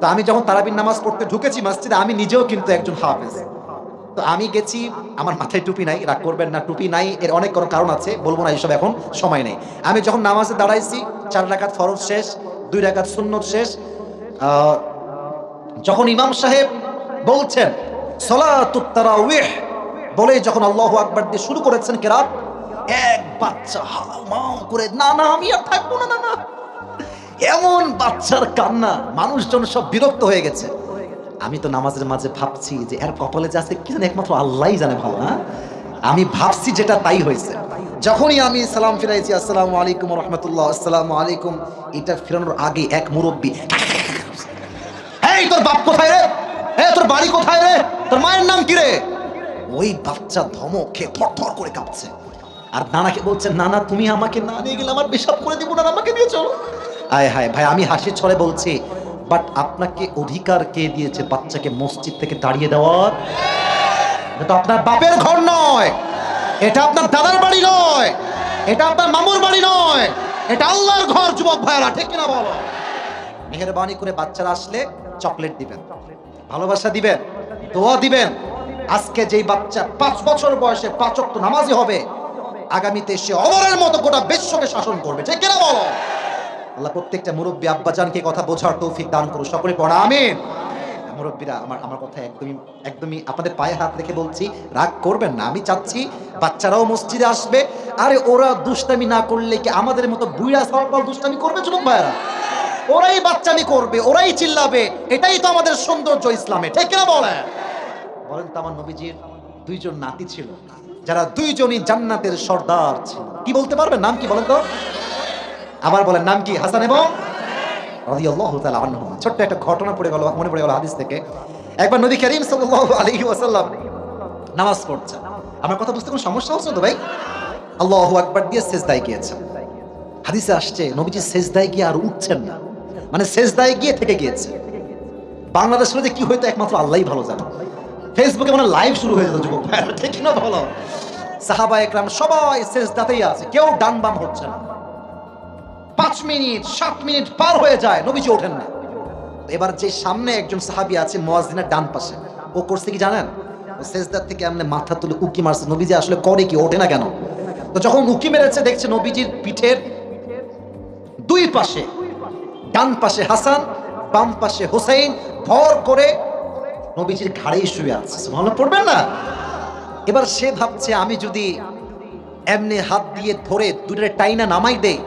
তো আমি যখন তারাবির নামাজ পড়তে ঢুকেছি মসজিদে, আমি নিজেও কিন্তু একজন হাফেজ। তো আমি গেছি, আমার মাথায় টুপি নাই, রাগ করবেন না, টুপি নাই, এর অনেক কোনো কারণ আছে, বলব না এইসব এখন, সময় নেই। আমি যখন নামাজে দাঁড়াইছি, চার রাকাত ফরজ শেষ, দুই রাকাত সুন্নত শেষ যখন ইমাম সাহেব বলছেন সলাতুত তারাউইহ বলে যখন আল্লাহ আকবার দিয়ে শুরু করেছেন কেরাত, এক বাচ্চা হাউ মাউ করে, না না, আমি আর থাকব না না না। এমন বাচ্চার কান্না, মানুষজন সব বিরক্ত হয়ে গেছে। আমি তো নামাজের মাঝে ভাবছি যে এর কপালে যে আছে কি জানি একমাত্র আল্লাহই জানে ভালো, না? আমি ভাবছি যেটা তাই হয়েছে। যখনই আমি সালাম ফিরাইছি, আসসালামু আলাইকুম রহমতুল্লাহ, আসসালামু আলাইকুম। এটা ফিরানোর আগে এক মুরব্বী, এই, তোর বাপ কোথায় রে? এই তোর বাড়ি কোথায় রে? তোর মায়ের নাম কি রে? ওই বাচ্চা ধমক থর করে কাঁপছে। আর নানাকে বলছে, নানা, তুমি আমাকে না নিয়ে গেলে আমার পেশাব করে দিব না আমাকে নিয়ে চলো। আয় হায়, ভাই, আমি হাসির ছড়ে বলছি বাট আপনাকে অধিকার কে দিয়েছে বাচ্চাকে মসজিদ থেকে তাড়িয়ে দেওয়ার? এটা তো আপনার বাপের ঘর নয়, এটা আপনার দাদার বাড়ি নয়, এটা আপনার মামুর বাড়ি নয়, এটা আল্লাহর ঘর, যুবক ভাইরা ঠিক কিনা বলো? মেহরবানি করে বাচ্চারা আসলে চকলেট দিবেন, ভালোবাসা দিবেন, দোয়া দিবেন। আজকে যেই বাচ্চা পাঁচ বছর বয়সে পাঁচ অক্ট নামাজি হবে, আগামীতে সে অমরের মতো গোটা বিশ্বকে শাসন করবে, ঠিক কিনা বলো? আল্লাহ প্রত্যেকটা মুরব্বী আব্বাজানকে কথা বোঝার তৌফিক দান করুন। সকলে পড়া, আমিন। মুরব্বীরা, আমার আমার কথা একদমই একদমই আপনাদের পায়ে হাত রেখে বলছি, রাগ করবেন না। আমি চাচ্ছি বাচ্চারাও মসজিদে আসবে। আরে ওরা দুষ্টামি না করলে কি আমাদের মতো বুড়া সরকার দুষ্টামি করবে, যুবক ভাইরা ওরাই বাচ্চামি করবে, ওরাই চিল্লাবে। এটাই তো আমাদের সৌন্দর্য ইসলামে, ঠিক না বলে? বলেন তো আমার নবীজির দুইজন নাতি ছিল, যারা দুইজনই জান্নাতের সর্দার ছিল। কি বলতে পারবেন? নাম কি বলেন তো? আবার বলেন, নাম কি? হাসান এবং? ছোট্ট একটা ঘটনা পড়ে গেল, মনে পড়ে গেল হাদিস থেকে। একবার নবী করিম সাল্লাল্লাহু আলাইহি ওয়াসাল্লাম নামাজ পড়ছেন। আমার কথা বুঝতে কোনো সমস্যা হচ্ছে তো ভাই? আল্লাহু আকবার দিয়ে সেজদায় গিয়েছেন। হাদিসে আসছে, নবীজি সেজদায় গিয়ে আর উঠছেন না। মানে শেষ সেজদায় গিয়ে থেকে গিয়েছে। বাংলাদেশের যে কি হয়তো একমাত্র আল্লাহ ভালো জানে। ফেসবুকে মানে লাইভ শুরু হয়ে যেত যুবক ঠিক না বলো? সাহাবা একরাম সবাই শেষ সেজদাতেই আছে, কেউ ডান বাম হচ্ছে না। পাঁচ মিনিট, সাত মিনিট পার হয়ে যায়, নবীজি ওঠেন না। এবার যে সামনে একজন সাহাবি আছে মোয়াজিনের ডান পাশে, ও করছে কি জানেন? সেজদার থেকে এমনি মাথা তুলে উকি মারছে, নবীজি আসলে করে কি, ওঠে না কেন? তো যখন উকি মেরেছে, দেখছে নবীজির পিঠের দুই পাশে, ডান পাশে হাসান, বাম পাশে হোসেন ভর করে নবীজির ঘাড়েই শুয়ে আছে। ভালো পড়বেন না? এবার সে ভাবছে, আমি যদি এমনি হাত দিয়ে ধরে দুটোর টাইনা নামাই দেই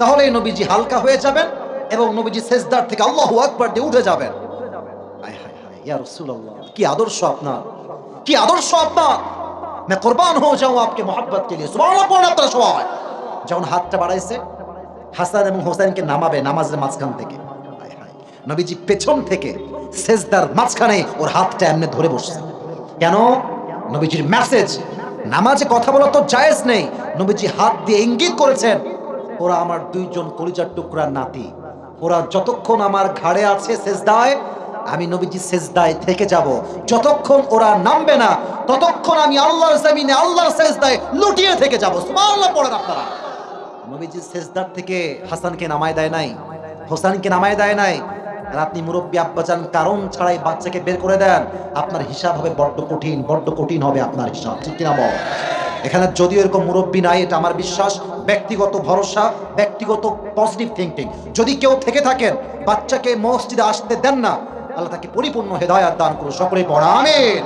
তাহলে নবীজি হালকা হয়ে যাবেন এবং নবীজি সেজদার থেকে আল্লাহ আকবার দিয়ে উঠে যাবেন হায় হায় হায়, ইয়া রাসূলুল্লাহ, কি আদর্শ আপনার কি আদর্শ আপনার मैं कुर्बान हो जाऊं आपके मोहब्बत के लिए সুবহান আল্লাহ পড়ুন আপনারা সবাই যখন হাতটা বাড়াইছে হাসান এবং হোসেনকে নামাবে নামাজের মাঝখান থেকে হায় হায়, নবীজি পেছন থেকে সেজদার মাঝখানে ওর হাতটা এমনি ধরে বসছে কেন নবীজির মেসেজ নামাজে কথা বলা তো জায়েজ নেই নবীজি হাত দিয়ে ইঙ্গিত করেছেন ওরা আমার দুইজন কলিজার টুকরার নাতি। ওরা যতক্ষণ আমার ঘাড়ে আছে সেজদায়, আমি নবীজি সেজদায় থেকে যাব। যতক্ষণ ওরা নামবে না, ততক্ষণ আমি আল্লাহর জমিনে আল্লাহর সেজদায় লুটিয়ে থেকে যাব। সুবহানাল্লাহ পড়েন আপনারা। নবীজি সেজদার থেকে হাসানকে নামায় দেয় নাই। হোসানকে নামায় দেয় নাই। আপনি মুরব্বী আব্বাজান কারণ ছাড়াই বাচ্চাকে বের করে দেন, আপনার হিসাব হবে বড্ড কঠিন বড্ড কঠিন হবে আপনার হিসাব। ঠিক কিনা বল? এখানে যদিও এরকম মুরব্বী নাই, এটা আমার বিশ্বাস, ব্যক্তিগত ভরসা, ব্যক্তিগত পজিটিভ থিঙ্কিং যদি কেউ থেকে থাকেন, বাচ্চাকে মসজিদে আসতে দেন না, আল্লাহ তাকে পরিপূর্ণ হেদায়াত দান করুন সকলে পড়া, আমিন।